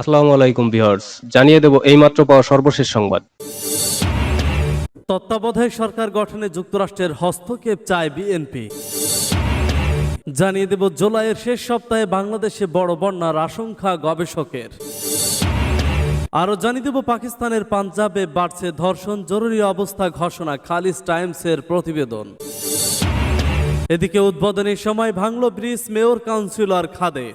আসসালামু আলাইকুম ভিউয়ার্স, জানিয়ে দেব এইমাত্র পাওয়া সর্বশেষ সংবাদ। তত্ত্বাবধায়ক সরকার গঠনে যুক্তরাষ্ট্রের হস্তক্ষেপ চায় বিএনপি। জানিয়ে দেব জুলাইয়ের শেষ সপ্তাহে বাংলাদেশে বড় বন্যার আশঙ্কা গবেষকের। আরও জানিয়ে দেব পাকিস্তানের পাঞ্জাবে বাড়ছে ধর্ষণ, জরুরি অবস্থা ঘোষণা খালিজ টাইমসের প্রতিবেদন। এদিকে উদ্বোধনের সময় ভাঙল ব্রিজ মেয়র কাউন্সিলর খাদে।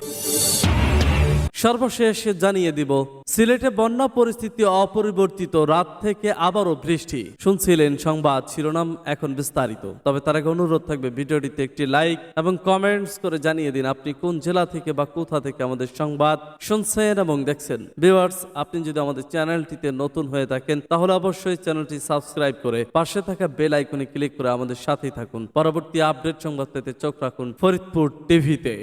সর্বশেষ জানিয়ে দিব, সিলেটে বন্যা পরিস্থিতি অপরিবর্তিত, রাত থেকে আবারও বৃষ্টি। শুনছিলেন সংবাদ শিরোনাম এখন বিস্তারিত। তবে তার আগে অনুরোধ থাকবে ভিডিওটিতে একটি লাইক এবং কমেন্টস করে জানিয়ে দিন আপনি কোন জেলা থেকে বা কোথা থেকে আমাদের সংবাদ শুনছেন এবং দেখছেন। ভিউয়ার্স আপনি যদি আমাদের চ্যানেলটিতে নতুন হয়ে থাকেন, তাহলে অবশ্যই চ্যানেলটি সাবস্ক্রাইব করে পাশে থাকা বেল আইকনে ক্লিক করে আমাদের সাথেই থাকুন। পরবর্তী আপডেট সংবাদ পেতে চোখ রাখুন ফরিদপুর টিভিতে।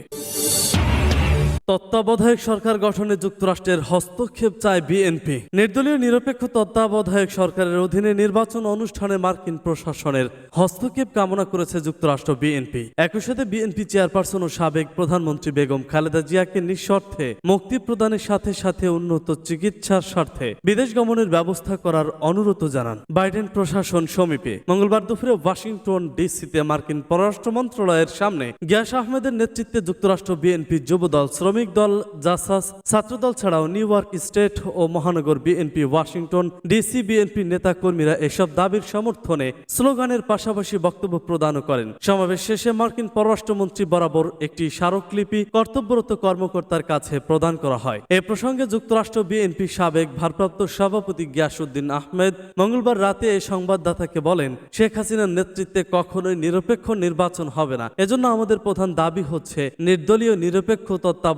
তত্ত্বাবধায়ক সরকার গঠনে যুক্তরাষ্ট্রের হস্তক্ষেপ চায় বিএনপি। নির্দলীয় নিরপেক্ষ তত্ত্বাবধায়ক সরকারের অধীনে নির্বাচন অনুষ্ঠানে মার্কিন প্রশাসনের হস্তক্ষেপ কামনা করেছে যুক্তরাষ্ট্র বিএনপি। একই সাথে বিএনপি চেয়ারপারসন ও সাবেক প্রধানমন্ত্রী বেগম খালেদা জিয়াকে নিঃশর্তে মুক্তি প্রদানের সাথে সাথে উন্নত চিকিৎসার স্বার্থে বিদেশ গমনের ব্যবস্থা করার অনুরোধ জানান বাইডেন প্রশাসন সমীপে। মঙ্গলবার দুপুরে ওয়াশিংটন ডিসিতে মার্কিন পররাষ্ট্র মন্ত্রণালয়ের সামনে গিয়াস আহমেদের নেতৃত্বে যুক্তরাষ্ট্র বিএনপি যুবদল শ্রমিক দল জাসাস ছাত্রদল ছাড়াও নিউ ইয়র্ক স্টেট ও মহানগর বিএনপি, ওয়াশিংটন ডিসি বিএনপি নেতাকর্মীরা এসব দাবির সমর্থনে স্লোগানের পাশাপাশি বক্তব্য প্রদানও করেন। সমাবেশ শেষে মার্কিন পররাষ্ট্রমন্ত্রী বরাবর একটি স্মারকলিপি কর্তব্যরত কর্মকর্তার কাছে প্রদান করা হয়। এ প্রসঙ্গে যুক্তরাষ্ট্র বিএনপি সাবেক ভারপ্রাপ্ত সভাপতি গিয়াসুদ্দিন আহমেদ মঙ্গলবার রাতে এই সংবাদদাতাকে বলেন, শেখ হাসিনার নেতৃত্বে কখনোই নিরপেক্ষ নির্বাচন হবে না। এজন্য আমাদের প্রধান দাবি হচ্ছে নির্দলীয় নিরপেক্ষ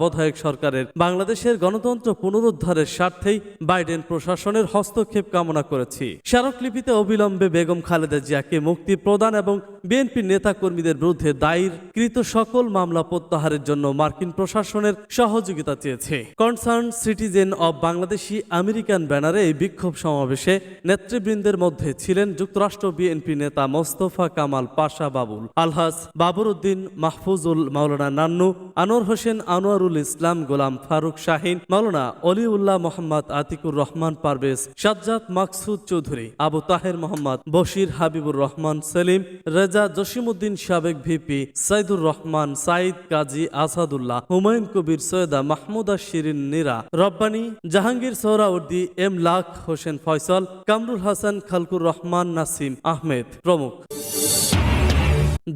তত্ত্বাবধায়ক সরকারের বাংলাদেশের গণতন্ত্র পুনরুদ্ধারের স্বার্থেই বাইডেন প্রশাসনের হস্তক্ষেপ কামনা করেছি। স্মারকলিপিতে অবিলম্বে বেগম খালেদা জিয়াকে মুক্তি প্রদান এবং বিএনপি নেতা কর্মীদের বিরুদ্ধে দায়ের কৃত সকল মামলা প্রত্যাহারের জন্য মার্কিন প্রশাসনের সহযোগিতা চেয়েছে। Concern citizen of Bangladeshi American ব্যানারে এই বিক্ষোভ সমাবেশে নেতৃবৃন্দের মধ্যে ছিলেন যুক্তরাষ্ট্র বিএনপি নেতা মোস্তফা কামাল পাশা বাবুল, আলহাস বাবর উদ্দিন মাহফুজুল মাওলানা নান্নু, আনোয়ার হোসেন আনোয়ারুল ইসলাম গোলাম ফারুক শাহিন, মাওলানা অলিউল্লাহ মোহাম্মদ আতিকুর রহমান পারভেজ, সাজ্জাদ মাকসুদ চৌধুরী, আবু তাহের মোহাম্মদ, বশির হাবিবুর রহমান সেলিম, রেজা জসিমউদ্দিন সাবেক ভিপি, সাইদুর রহমান, সাইদ কাজী আসাদুল্লাহ, হুমায়ুন কবির, সৈয়দা মাহমুদা শিরিন নীরা, রব্বানী, জাহাঙ্গীর সোহরাউদ্দি এম লাখ হোসেন ফয়সল, কামরুল হাসান খালকুর রহমান নাসিম আহমেদ প্রমুখ।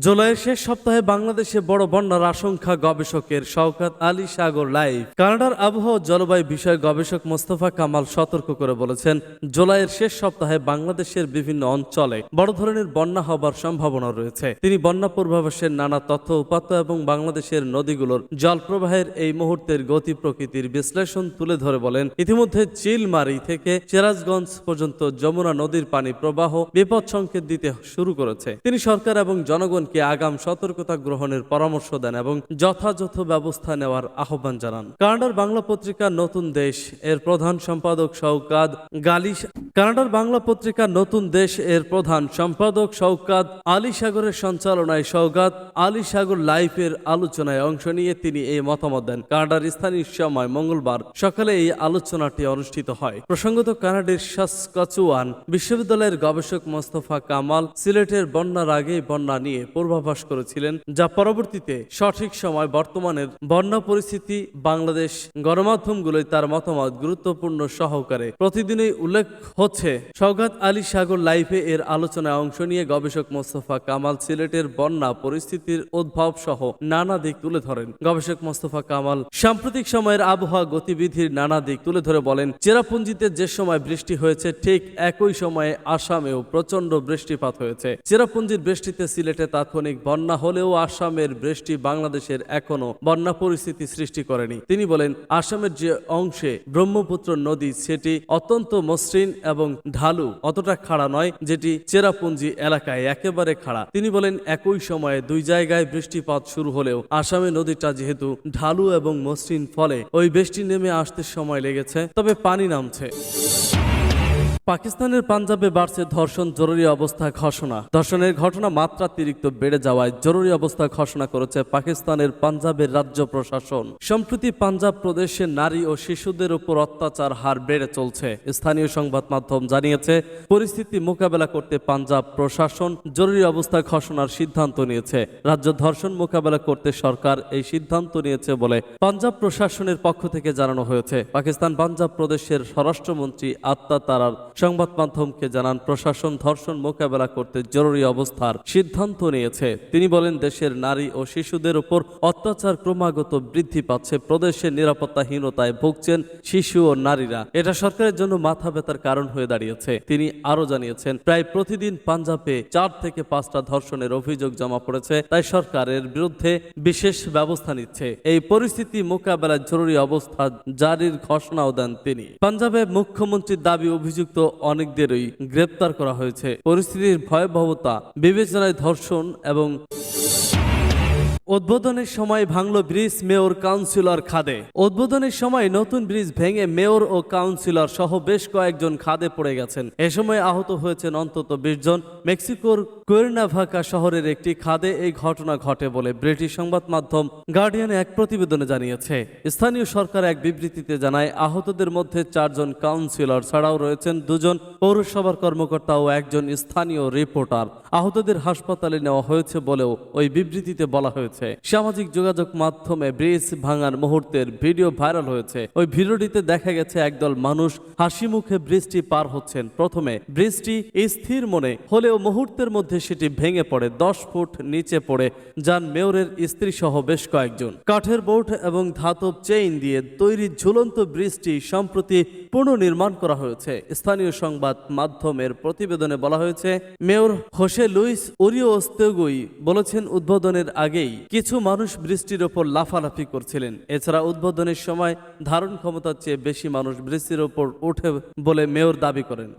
জুলাইয়ের শেষ সপ্তাহে বাংলাদেশে বড় বন্যার আশঙ্কা গবেষকের শওকাত আলী সাগর লাইভ। কানাডার আবহাওয়া জলবায়ু বিষয়ে গবেষক মোস্তফা কামাল সতর্ক করে বলেছেন, জুলাইয়ের শেষ সপ্তাহে বাংলাদেশের বিভিন্ন অঞ্চলে বড় ধরনের বন্যা হবার সম্ভাবনা রয়েছে। তিনি বন্যা পূর্বাভাসের নানা তথ্য, উপাত্ত এবং বাংলাদেশের নদীগুলোর জল প্রবাহের এই মুহূর্তের গতি প্রকৃতির বিশ্লেষণ তুলে ধরে বলেন, ইতিমধ্যে চিলমারি থেকে সিরাজগঞ্জ পর্যন্ত যমুনা নদীর পানি প্রবাহ বিপদ সংকেত দিতে শুরু করেছে। তিনি সরকার এবং জনগণকে আগাম সতর্কতা গ্রহণের পরামর্শ দেন এবং যথাযথ ব্যবস্থা নেওয়ার আহ্বান জানান। কানাডার বাংলা পত্রিকা নতুন দেশ এর প্রধান সম্পাদক শওকাদ গালি কানাডার বাংলা পত্রিকা নতুন দেশ এর প্রধান সম্পাদক শওকাত আলী সাগরের সঞ্চালনায় সৌগাত আলী সাগর লাইফের আলোচনায় অংশ নিয়ে তিনি এই মতামত দেন। কানাডার স্থানীয় সময় মঙ্গলবার সকালে এই আলোচনাটি অনুষ্ঠিত হয়। প্রসঙ্গত কানাডার সাসকচুয়ান বিশ্ববিদ্যালয়ের গবেষক মোস্তফা কামাল সিলেটের বন্যার আগে বন্যা নিয়ে পূর্বাভাস করেছিলেন, যা পরবর্তীতে সঠিক সময় বর্তমানের বন্যা পরিস্থিতি বাংলাদেশ গণমাধ্যমগুলোই তার মতামত গুরুত্বপূর্ণ সহকারে। প্রতিদিনই উল্লেখ হচ্ছে, সৌগাত আলী সাগর লাইফে এর আলোচনায় অংশ নিয়ে গবেষক মোস্তফা কামাল সিলেটের বন্যা পরিস্থিতির উদ্ভব সহ নানা দিক তুলে ধরেন। গবেষক মোস্তফা কামাল, সাম্প্রতিক সময়ের আবহাওয়া গতিবিধির নানা দিক তুলে ধরে বলেন, চেরাপুঞ্জিতে যে সময় বৃষ্টি হয়েছে, ঠিক একই সময়ে আসামেও প্রচণ্ড বৃষ্টিপাত হয়েছে। চেরাপুঞ্জির বৃষ্টিতে সিলেটে তাৎক্ষণিক বন্যা হলেও আসামের বৃষ্টি বাংলাদেশের এখনও বন্যা পরিস্থিতি সৃষ্টি করেনি। তিনি বলেন, আসামের যে অংশে ব্রহ্মপুত্র নদী, সেটি অত্যন্ত মসৃণ এবং ঢালু, অতটা খাড়া নয়, যেটি চেরাপুঞ্জি এলাকায় একেবারে খাড়া। তিনি বলেন, একই সময়ে দুই জায়গায় বৃষ্টিপাত শুরু হলেও আসামে নদীটা যেহেতু ঢালু এবং মসৃণ, ফলে ওই বৃষ্টি নেমে আসতে সময় লেগেছে, তবে পানি নামছে। পাকিস্তানের পাঞ্জাবে বাড়ছে ধর্ষণ, জরুরি অবস্থা ঘোষণা। ধর্ষণের ঘটনা মাত্রাতিরিক্ত বেড়ে যাওয়ায় জরুরি অবস্থা ঘোষণা করেছে পাকিস্তানের পাঞ্জাবের রাজ্য প্রশাসন। সম্প্রতি পাঞ্জাব প্রদেশে নারী ও শিশুদের উপর অত্যাচার হার বেড়ে চলছে। স্থানীয় সংবাদ মাধ্যম জানিয়েছে, পরিস্থিতি মোকাবেলা করতে পাঞ্জাব প্রশাসন জরুরি অবস্থা ঘোষণার সিদ্ধান্ত নিয়েছে। রাজ্য ধর্ষণ মোকাবেলা করতে সরকার এই সিদ্ধান্ত নিয়েছে বলে পাঞ্জাব প্রশাসনের পক্ষ থেকে জানানো হয়েছে। পাকিস্তান পাঞ্জাব প্রদেশের স্বরাষ্ট্রমন্ত্রী আত্মা তারার সংবাদ মাধ্যমকে জানান, প্রশাসন ধর্ষণ মোকাবেলা করতে জরুরি অবস্থার সিদ্ধান্ত নিয়েছে। তিনি বলেন, দেশের নারী ও শিশুদের উপর অত্যাচার ক্রমাগত বৃদ্ধি পাচ্ছে প্রদেশের নিরাপত্তাহীনতায় ভুগছেন শিশু ও নারীরা। এটা সরকারের জন্য মাথা ব্যথার কারণ হয়ে দাঁড়িয়েছে। তিনি আরও জানিয়েছেন, প্রায় প্রতিদিন পাঞ্জাবে চার থেকে পাঁচটা ধর্ষণের অভিযোগ জমা পড়েছে, তাই সরকারের বিরুদ্ধে বিশেষ ব্যবস্থা নিচ্ছে। এই পরিস্থিতি মোকাবেলায় জরুরি অবস্থা জারির ঘোষণাও দেন তিনি। পাঞ্জাবে মুখ্যমন্ত্রীর দাবি, অভিযুক্ত অনেকদেরই গ্রেপ্তার করা হয়েছে। পরিস্থিতির ভয়াবহতা বিবেচনায় ধর্ষণ এবং উদ্বোধনের সময় ভাঙল ব্রিজ মেয়র কাউন্সিলর খাদে। উদ্বোধনের সময় নতুন ব্রিজ ভেঙে মেয়র ও কাউন্সিলর সহ বেশ কয়েকজন খাদে পড়ে গেছেন। এ সময় আহত হয়েছেন অন্তত বিশ জন। মেক্সিকোর কোয়েরনাভাকা শহরের একটি খাদে এই ঘটনা ঘটে বলে ব্রিটিশ সংবাদ মাধ্যম গার্ডিয়ান এক প্রতিবেদনে জানিয়েছে। স্থানীয় সরকার এক বিবৃতিতে জানায়, আহতদের মধ্যে চারজন কাউন্সিলর ছাড়াও রয়েছেন দুজন পৌরসভার কর্মকর্তা ও একজন স্থানীয় রিপোর্টার। আহতদের হাসপাতালে নেওয়া হয়েছে বলেও ওই বিবৃতিতে বলা হয়েছে। সামাজিক যোগাযোগ মাধ্যমে ব্রিজ ভাঙার মুহূর্তের ভিডিও ভাইরাল হয়েছে। ওই ভিডিওটিতে দেখা গেছে একদল মানুষ হাসি মুখে ব্রিজটি পার হচ্ছেন। প্রথমে ব্রিজটি স্থির মনে, হলেও মুহূর্তের মধ্যে সেটি ভেঙে পড়ে, দশ ফুট নিচে পড়ে যান মেয়রের স্ত্রী সহ বেশ কয়েকজন। কাঠের বোর্ড এবং ধাতব চেইন দিয়ে তৈরি ঝুলন্ত ব্রিজটি সম্প্রতি পুনর্নির্মাণ করা হয়েছে। স্থানীয় সংবাদ মাধ্যমের প্রতিবেদনে বলা হয়েছে, মেয়র হোসে লুইস ওরিওস্তেগুই বলেছেন, উদ্বোধনের আগেই কিছু মানুষ বৃষ্টির ওপর লাফালাফি করছিলেন। এছাড়া উদ্বোধনের সময় ধারণ ক্ষমতার চেয়ে বেশি মানুষ বৃষ্টির ওপর উঠে বলে মেয়র দাবি করেন।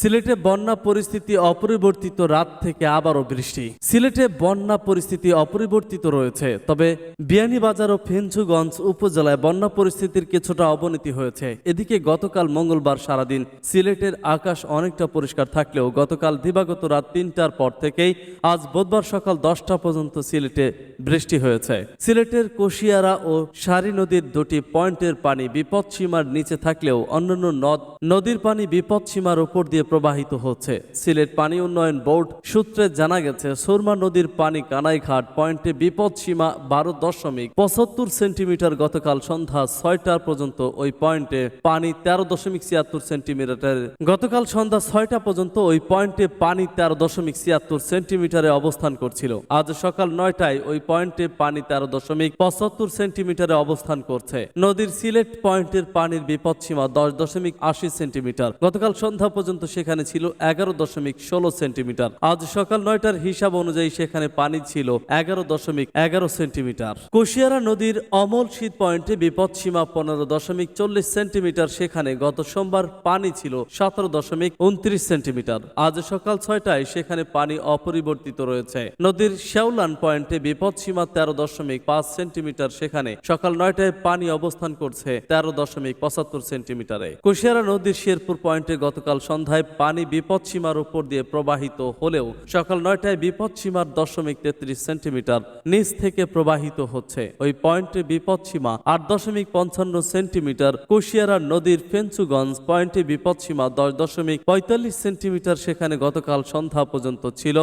সিলেটে বন্যা পরিস্থিতি অপরিবর্তিত রাত থেকে আবারও বৃষ্টি। সিলেটে বন্যা পরিস্থিতি অপরিবর্তিত রয়েছে, তবে বিয়ানীবাজার ও ফেঞ্চুগঞ্জ উপজেলায় বন্যা পরিস্থিতির কিছুটা অবনতি হয়েছে। এদিকে গতকাল মঙ্গলবার সারাদিন সিলেটের আকাশ অনেকটা পরিষ্কার থাকলেও গতকাল দিবাগত রাত তিনটার পর থেকেই আজ বুধবার সকাল দশটা পর্যন্ত সিলেটে বৃষ্টি হয়েছে। সিলেটের কোশিয়ারা ও সারি নদীর দুটি পয়েন্টের পানি বিপদসীমার নিচে থাকলেও অন্যান্য নদ নদীর পানি বিপদসীমার উপর দিয়ে প্রবাহিত হচ্ছে। সিলেট পানি উন্নয়ন বোর্ড সূত্রে জানা গেছে, সুরমা নদীর পানি কানাইঘাট পয়েন্টে বিপদসীমা বারো দশমিক পঁচাত্তর সেন্টিমিটার গতকাল সন্ধ্যা ছয়টা পর্যন্ত। ওই পয়েন্টে পানি তেরো দশমিক ছিয়াত্তর সেন্টিমিটার গতকাল সন্ধ্যা ছয়টা পর্যন্ত ওই পয়েন্টে পানি তেরো দশমিক ছিয়াত্তর সেন্টিমিটারে অবস্থান করছিল। আজ সকাল নয়টায় ওই পয়েন্টে পানি তেরো দশমিক পঁচাত্তর সেন্টিমিটারে অবস্থান করছে। নদীর সিলেট পয়েন্টের পানির বিপদসীমা দশ দশমিক আশি সেন্টিমিটার। গতকাল সন্ধ্যা পর্যন্ত সেখানে ছিল এগারো দশমিক ষোলো সেন্টিমিটার। আজ সকাল নয়টার হিসাব অনুযায়ী সেখানে পানি ছিল এগারো দশমিক এগারো সেন্টিমিটার। কুশিয়ারা নদীর অমল শীত পয়েন্টে বিপদসীমা পনেরো দশমিক চল্লিশ সেন্টিমিটার, সেখানে গত সোমবার পানি ছিল সতেরো দশমিক উনত্রিশ সেন্টিমিটার। আজ সকাল ছয়টায় সেখানে পানি অপরিবর্তিত রয়েছে। নদীর শেওলান পয়েন্টে বিপদ সীমা তেরো দশমিক পাঁচ সেন্টিমিটার, সেখানে সকাল নয়টায় পানি অবস্থান করছে তেরো দশমিক পঁচাত্তর সেন্টিমিটারে। কুশিয়ারা নদীর শেরপুর পয়েন্টে গতকাল সন্ধ্যায় পানি বিপদসীমার উপর দিয়ে প্রবাহিত হলেও সকাল নয়টায় বিপদসীমার দশমিক তেত্রিশ সেন্টিমিটার নিচ থেকে প্রবাহিত হচ্ছে। ওই পয়েন্টে বিপদসীমা আট দশমিক পঞ্চান্ন সেন্টিমিটার। কুশিয়ারা নদীর ফেঞ্চুগঞ্জ পয়েন্টে বিপদসীমা দশ দশমিক পঁয়তাল্লিশ সেন্টিমিটার। সেখানে গতকাল সন্ধ্যা পর্যন্ত ছিল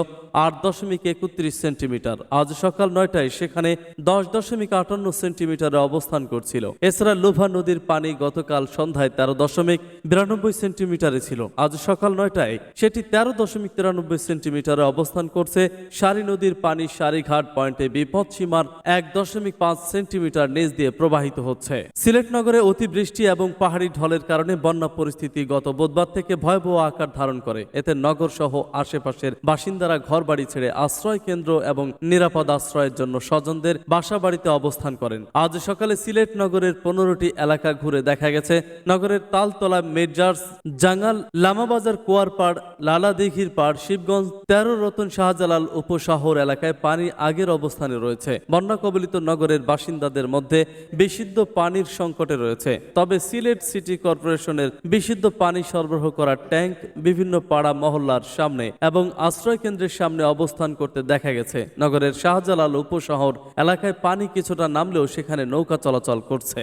আট দশমিক একত্রিশ সেন্টিমিটার। আজ সকাল নয়টায় সেখানে দশ দশমিক আটান্ন সেন্টিমিটারে অবস্থান করছিল। এছাড়া লোভা নদীর পানি গতকাল সন্ধ্যায় তেরো দশমিক বিরানব্বই সেন্টিমিটারে ছিল। আজ সকাল নয়টায় সেটি তেরো দশমিক তিরানব্বই সেন্টিমিটারে অবস্থান করছে সারি নদীর পানি সারিঘাট পয়েন্টে বিপদ সীমার এক দশমিক পাঁচ সেন্টিমিটার নিচ দিয়ে প্রবাহিত হচ্ছে। সিলেট নগরে অতিবৃষ্টি এবং পাহাড়ি ঢলের কারণে বন্যা পরিস্থিতি গত বুধবার থেকে ভয়াবহ আকার ধারণ করে। এতে নগর সহ আশেপাশের বাসিন্দারা ঘর বাড়ি ছেড়ে আশ্রয় কেন্দ্র এবং নিরাপদ আশ্রয়ের জন্য স্বজনদের বাসা বাড়িতে অবস্থান করেন। আজ সকালে সিলেট নগরের পনেরোটি এলাকা ঘুরে দেখা গেছে। নগরের তালতলা মেজার্স জাঙ্গাল লামাবাদ রাজাবাজার কুয়ারপাড় লালাদিঘির পাড়, শিবগঞ্জ তেরো রতন শাহজালাল উপশহর এলাকায় পানি আগের অবস্থানে রয়েছে। বন্যা কবলিত নগরের বাসিন্দাদের মধ্যে বিশুদ্ধ পানির সংকটে রয়েছে। তবে সিলেট সিটি কর্পোরেশনের বিশুদ্ধ পানি সরবরাহ করা ট্যাঙ্ক বিভিন্ন পাড়া মহল্লার সামনে এবং আশ্রয় কেন্দ্রের সামনে অবস্থান করতে দেখা গেছে। নগরের শাহজালাল উপশহর এলাকায় পানি কিছুটা নামলেও সেখানে নৌকা চলাচল করছে।